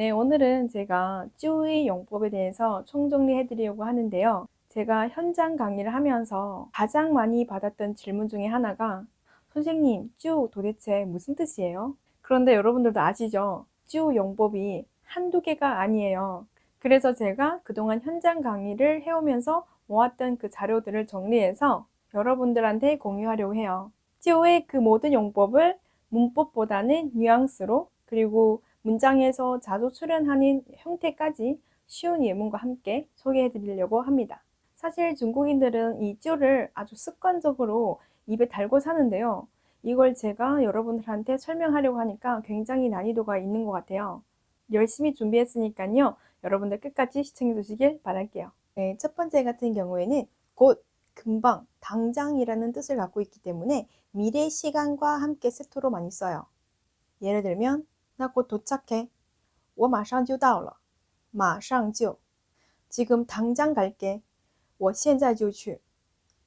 네, 오늘은 제가 쭈의 용법에 대해서 총정리해 드리려고 하는데요. 제가 현장 강의를 하면서 가장 많이 받았던 질문 중에 하나가 선생님, 쭈 도대체 무슨 뜻이에요? 그런데 여러분들도 아시죠? 쭈 용법이 한두 개가 아니에요. 그래서 제가 그동안 현장 강의를 해오면서 모았던 그 자료들을 정리해서 여러분들한테 공유하려고 해요. 찌오의 그 모든 용법을 문법보다는 뉘앙스로 그리고 문장에서 자주 출연하는 형태까지 쉬운 예문과 함께 소개해 드리려고 합니다. 사실 중국인들은 이 찌오를 아주 습관적으로 입에 달고 사는데요. 이걸 제가 여러분들한테 설명하려고 하니까 굉장히 난이도가 있는 것 같아요. 열심히 준비했으니까요. 여러분들 끝까지 시청해 주시길 바랄게요. 네, 첫 번째 같은 경우에는 곧, 금방, 당장이라는 뜻을 갖고 있기 때문에 미래 시간과 함께 세트로 많이 써요. 예를 들면 나 곧 도착해. 我马上就到了.马上就. 지금 당장 갈게. 我现在就去.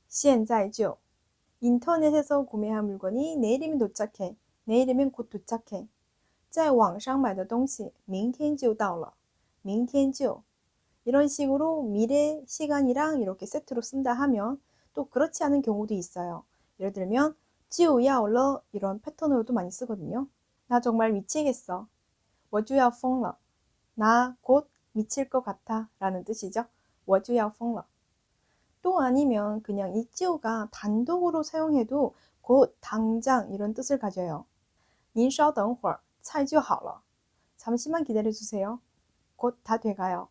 现在就. 인터넷에서 구매한 물건이 내일이면 도착해. 내일이면 곧 도착해. 在网上买的东西明天就到了.明天就. 이런 식으로 미래 시간이랑 이렇게 세트로 쓴다 하면 또 그렇지 않은 경우도 있어요. 예를 들면 就要了 이런 패턴으로도 많이 쓰거든요. 나 정말 미치겠어. 我就要疯了. 나 곧 미칠 것 같아 라는 뜻이죠. 我就要疯了. 또 아니면 그냥 이 지우가 단독으로 사용해도 곧 당장 이런 뜻을 가져요. 您稍等会儿,菜就好了. 잠시만 기다려 주세요. 곧 다 돼가요.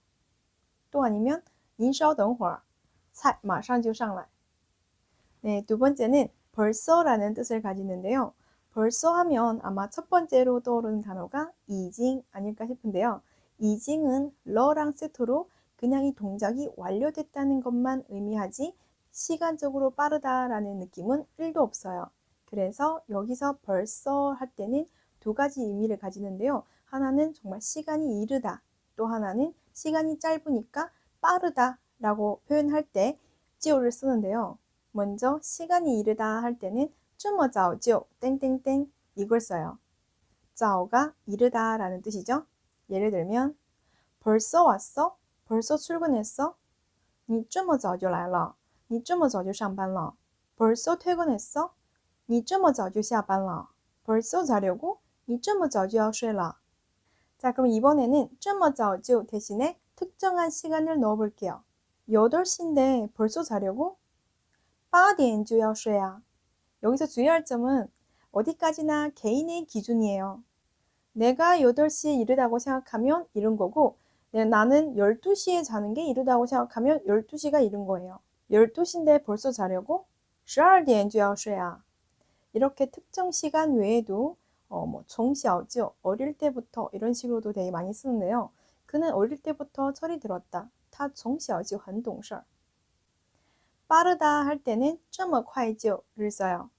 또 아니면 您稍等会儿,菜马上就上来. 네, 두 번째는 벌써라는 뜻을 가지는데요. 벌써 하면 아마 첫 번째로 떠오르는 단어가 이징 아닐까 싶은데요. 이징은 러랑 세트로 그냥 이 동작이 완료됐다는 것만 의미하지 시간적으로 빠르다라는 느낌은 1도 없어요. 그래서 여기서 벌써 할 때는 두 가지 의미를 가지는데요. 하나는 정말 시간이 이르다. 또 하나는 시간이 짧으니까 빠르다 라고 표현할 때 지오를 쓰는데요. 먼저 시간이 이르다 할 때는 这么早就 땡땡땡 이걸 써요. 早가 이르다 라는 뜻이죠. 예를 들면 벌써 왔어? 벌써 출근했어? 你这么早就来了?你这么早就上班了? 벌써 퇴근했어? 你这么早就下班了? 벌써 자려고? 你这么早就要睡了? 자, 그럼 이번에는 这么早就 대신에 특정한 시간을 넣어 볼게요. 8시인데 벌써 자려고? 8点就要睡啊. 여기서 주의할 점은 어디까지나 개인의 기준이에요. 내가 8시에 이르다고 생각하면 이른 거고 네, 나는 12시에 자는 게 이르다고 생각하면 12시가 이른 거예요. 12시인데 벌써 자려고? 12点就要睡啊. 이렇게 특정 시간 외에도 어, 뭐 정시아우죠 어릴 때부터 이런 식으로도 되게 많이 쓰는데요. 그는 어릴 때부터 철이 들었다. 다 정시아우죠 很懂事 빠르다 할 때는 这么快就를 써요.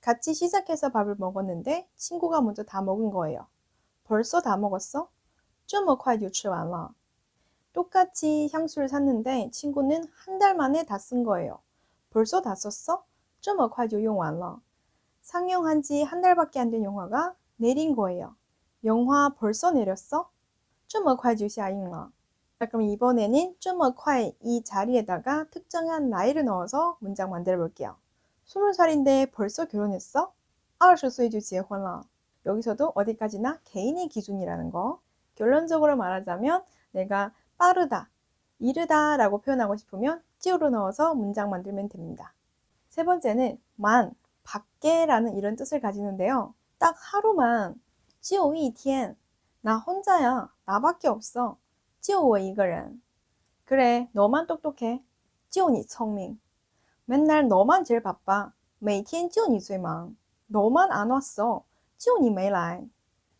같이 시작해서 밥을 먹었는데 친구가 먼저 다 먹은 거예요. 벌써 다 먹었어? 这么快就吃完了. 똑같이 향수를 샀는데 친구는 한 달 만에 다 쓴 거예요. 벌써 다 썼어? 这么快就用完了. 상영한 지 한 달밖에 안 된 영화가 내린 거예요. 영화 벌써 내렸어? 这么快就下映了. 자, 그럼 이번에는 这么快 이 자리에다가 특정한 나이를 넣어서 문장 만들어 볼게요. 20살인데 벌써 결혼했어? 20岁就结婚了. 여기서도 어디까지나 개인의 기준이라는 거. 결론적으로 말하자면 내가 빠르다, 이르다 라고 표현하고 싶으면 찌우로 넣어서 문장 만들면 됩니다. 세 번째는 만, 밖에라는 이런 뜻을 가지는데요. 딱 하루만 찌우 이텐 나 혼자야. 나밖에 없어. 就我一个人. 그래, 너만 똑똑해. 就你聪明. 맨날 너만 제일 바빠. 每天就你最忙. 너만 안 왔어. 就你没来.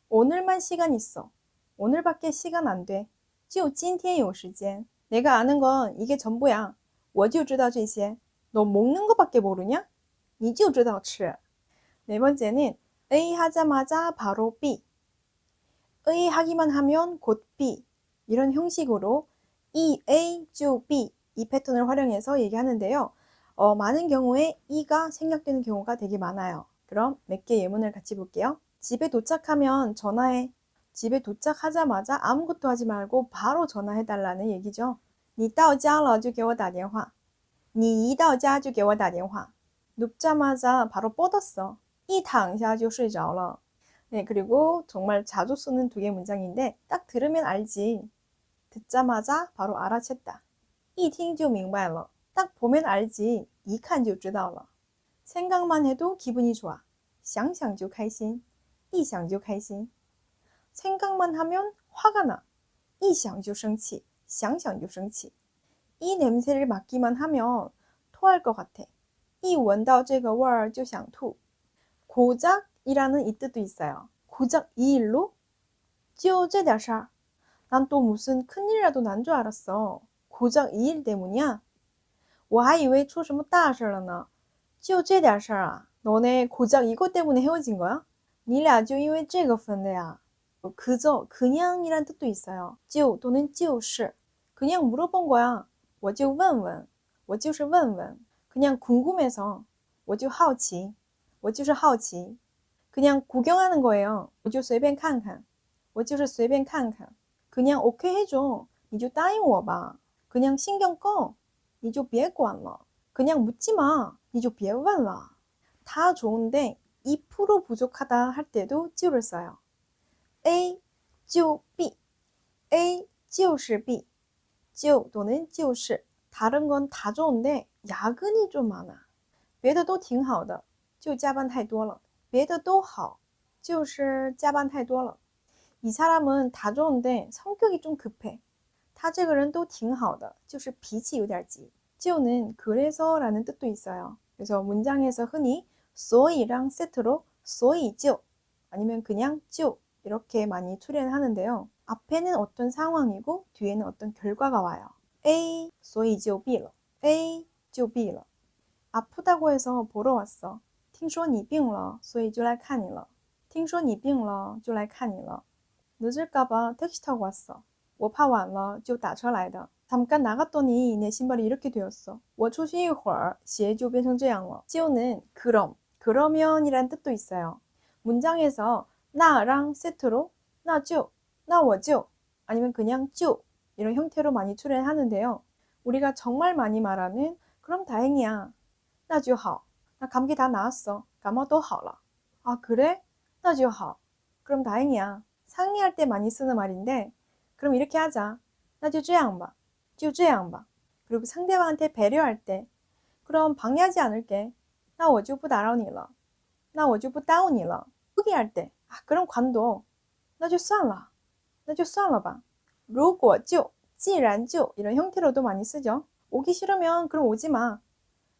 오늘만 시간 있어. 오늘밖에 시간 안 돼. 就今天有时间. 내가 아는 건 이게 전부야. 我就知道这些. 너 먹는 거밖에 모르냐? 你就知道吃. 네 번째는 A 하자마자 바로 B. A 하기만 하면 곧 B. 이런 형식으로 E, A, 주, B 이 패턴을 활용해서 얘기하는데요. 어, 많은 경우에 E가 생략되는 경우가 되게 많아요. 그럼 몇 개 예문을 같이 볼게요. 집에 도착하면 전화해. 집에 도착하자마자 아무것도 하지 말고 바로 전화해달라는 얘기죠. 你到家了就给我打电话.你一到家就给我打电话. 눕자마자 바로 뻗었어. 一躺下就睡着了. 네, 그리고 정말 자주 쓰는 두 개 문장인데 딱 들으면 알지. 듣자마자 바로 알아챘다. 一听就明白了. 딱 보면 알지. 一看就知道了. 생각만 해도 기분이 좋아. 想想就开心.一想就开心. 생각만 하면 화가 나. 一想就生气.想想就生气. 이 냄새를 맡기만 하면 토할 것 같아. 一闻到这个味儿就想吐. 고작이라는 이 뜻도 있어요. 고작 이 일로? 就这点事儿. 난 또 무슨 큰일이라도 난 줄 알았어. 고작 이 일 때문이야? 我还以为出什么大事了呢.就这点事儿啊? 너네 고작 이것 때문에 헤어진 거야? 你俩就因为这个分的呀? 그저, 그냥이란 뜻도 있어요. 就 또는 就是. 그냥 물어본 거야. 我就问问.我就是问问. 그냥 궁금해서. 我就好奇.我就是好奇. 그냥 구경하는 거예요. 我就随便看看.我就是随便看看. 그냥 오케이 해줘. 你就答应我吧. 그냥 신경 꺼. 你就别管了. 그냥 묻지 마. 你就别问了. 다 좋은데 2% 부족하다 할 때도 就를 써요. A 就 B, A 就是 B, 就 또는 就是 다른 건 다 좋은데 야근이 좀 많아. 别的都挺好的,就加班太多了.别的都好,就是加班太多了. 이 사람은 다 좋은데 성격이 좀 급해. 他这个人都挺好的,就是脾气有点急. 就는 그래서라는 뜻도 있어요. 그래서 문장에서 흔히 所以랑 세트로 所以就 아니면 그냥 就 이렇게 많이 출연하는데요. 앞에는 어떤 상황이고 뒤에는 어떤 결과가 와요. A 所以就 B 了. A 就 B 了. 아프다고 해서 보러 왔어. 听说你病了,所以就来看你了.听说你病了,就来看你了. 늦을까봐 택시 타고 왔어. 我怕晚了就打车来的. 잠깐 나갔더니 내 신발이 이렇게 되었어. 我出去一会儿鞋就变成这样了. 就는 그럼, 그러면이란 뜻도 있어요. 문장에서 나랑 세트로 나죠, 나워죠 아니면 그냥 죠 이런 형태로 많이 출연하는데요. 우리가 정말 많이 말하는 그럼 다행이야. 나죠好. 나 감기 다 나았어. 감어도 好了. 아 그래? 나죠好. 그럼 다행이야. 상의할 때 많이 쓰는 말인데 그럼 이렇게 하자. 나죠 这样吧.就这样吧. 그리고 상대방한테 배려할 때 그럼 방해하지 않을게. 나我就不打扰你了.那我就不耽误你了. 포기할 때 아, 그럼 관둬. 那就算了.那就算了吧.如果就,既然就 이런 형태로도 많이 쓰죠. 오기 싫으면 그럼 오지 마.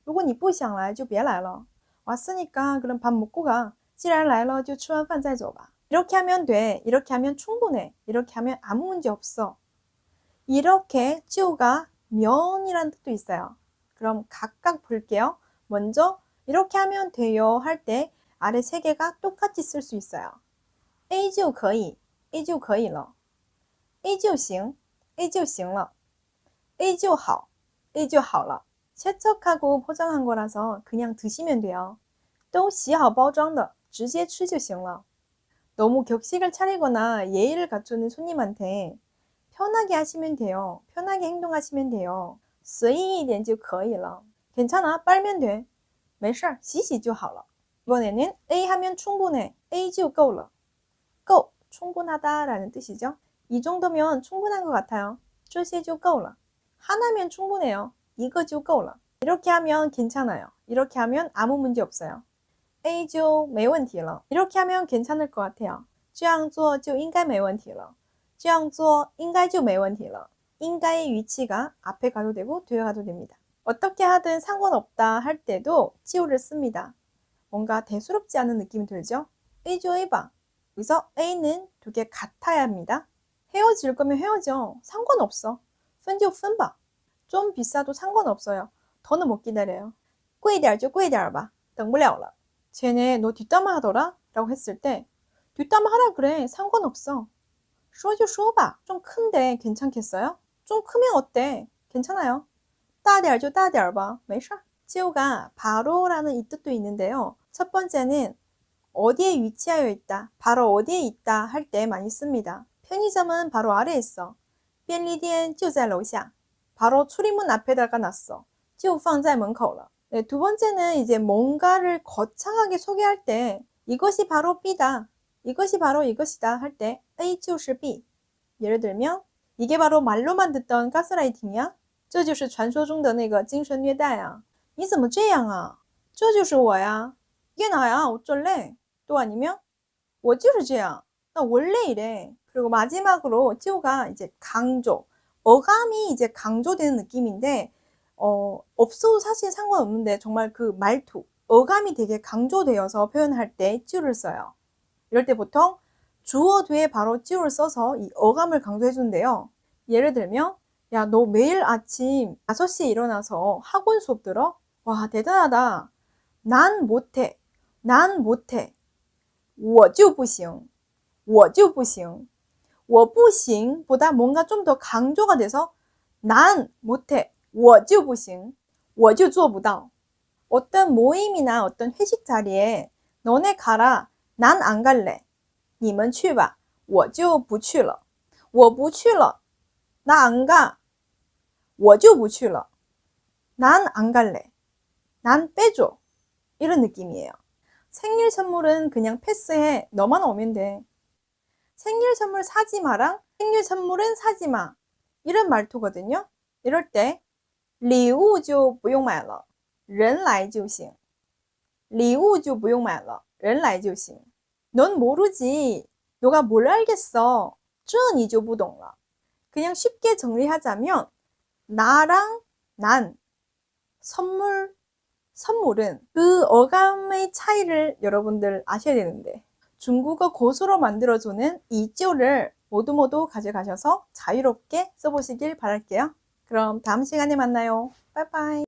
如果你不想来就别来了. 왔으니까 그럼 밥 먹고 가. 既然来了就吃完饭再走吧. 이렇게 하면 돼. 이렇게 하면 충분해. 이렇게 하면 아무 문제 없어. 이렇게 찌우가 면이란 뜻도 있어요. 그럼 각각 볼게요. 먼저 이렇게 하면 돼요 할 때 아래 세 개가 똑같이 쓸 수 있어요. A 就可以, A 就可以了. A 就行, A 就行了. A 就好, A 就好了. 세척하고 포장한 거라서 그냥 드시면 돼요. 都洗好包装的,直接吃就行了. 너무 격식을 차리거나 예의를 갖추는 손님한테 편하게 하시면 돼요. 편하게 행동하시면 돼요. 随意一点就可以了. 괜찮아, 빨면 돼. 没事儿,洗洗就好了. 이번에는 A 하면 충분해. A 就够了. 够, 충분하다라는 뜻이죠. 이 정도면 충분한 것 같아요. 这些就够了. 하나면 충분해요. 이거 就够了. 이렇게 하면 괜찮아요. 이렇게 하면 아무 문제 없어요. A 就没问题了. 이렇게 하면 괜찮을 것 같아요. 这样做就应该没问题了.这样做应该就没问题了. 인가의 위치가 앞에 가도 되고 뒤에 가도 됩니다. 어떻게 하든 상관없다 할 때도 지우를 씁니다. 뭔가 대수롭지 않은 느낌이 들죠? A죠, A봐. 여기서 A는 두 개 같아야 합니다. 헤어질 거면 헤어져. 상관없어. 푼죠, 푼바. 좀 비싸도 상관없어요. 더는 못 기다려요. 贵点就贵点吧. 等不了了. 쟤네 너 뒷담화 하더라? 라고 했을 때 뒷담화 하라 그래. 상관없어. 说就说吧. 좀 큰데 괜찮겠어요? 좀 크면 어때? 괜찮아요. 大点就大点吧. 没事. 지우가 바로라는 이 뜻도 있는데요. 첫 번째는 어디에 위치하여 있다, 바로 어디에 있다 할 때 많이 씁니다. 편의점은 바로 아래에 있어. 便利店就在楼下. 바로 출입문 앞에다가 놨어. 就放在门口了. 네, 두 번째는 이제 뭔가를 거창하게 소개할 때 이것이 바로 B다. 이것이 바로 이것이다 할 때 A 就是 B. 예를 들면 이게 바로 말로만 듣던 가스라이팅이야? 这就是传说中的那个精神虐待啊.你怎么这样啊?这就是我呀. 이게 나야. 어쩔래? 또 아니면 我就是这样. 나 원래 이래. 그리고 마지막으로 찌오가 이제 강조. 어감이 이제 강조되는 느낌인데 어, 없어도 사실 상관없는데 정말 그 말투, 어감이 되게 강조되어서 표현할 때 찌우를 써요. 이럴 때 보통 주어 뒤에 바로 찌우를 써서 이 어감을 강조해 주는데요. 예를 들면 야, 너 매일 아침 5시에 일어나서 학원 수업 들어? 와, 대단하다. 난 못해. 난 못해. 我就不行.我就不行.我不行 보다 뭔가 좀 더 강조가 돼서 난 못해. 我就不行.我就做不到. 어떤 모임이나 어떤 회식 자리에 너네 가라. 난 안 갈래. 你们去吧.我就不去了.我不去了. 나 안 가. 我就不去了. 난 안 갈래. 난 빼줘. 이런 느낌이에요. 생일 선물은 그냥 패스해. 너만 오면 돼. 생일 선물 사지 마랑 생일 선물은 사지 마. 이런 말투거든요. 이럴 때 礼物就不用买了,人来就行.礼物就不用买了,人来就行. 넌 모르지. 너가 뭘 알겠어. 这你就不懂了. 그냥 쉽게 정리하자면 나랑 난 선물 선물은 그 어감의 차이를 여러분들 아셔야 되는데 중국어 고수로 만들어주는 이조를 모두 모두 가져가셔서 자유롭게 써보시길 바랄게요. 그럼 다음 시간에 만나요. 빠이빠이.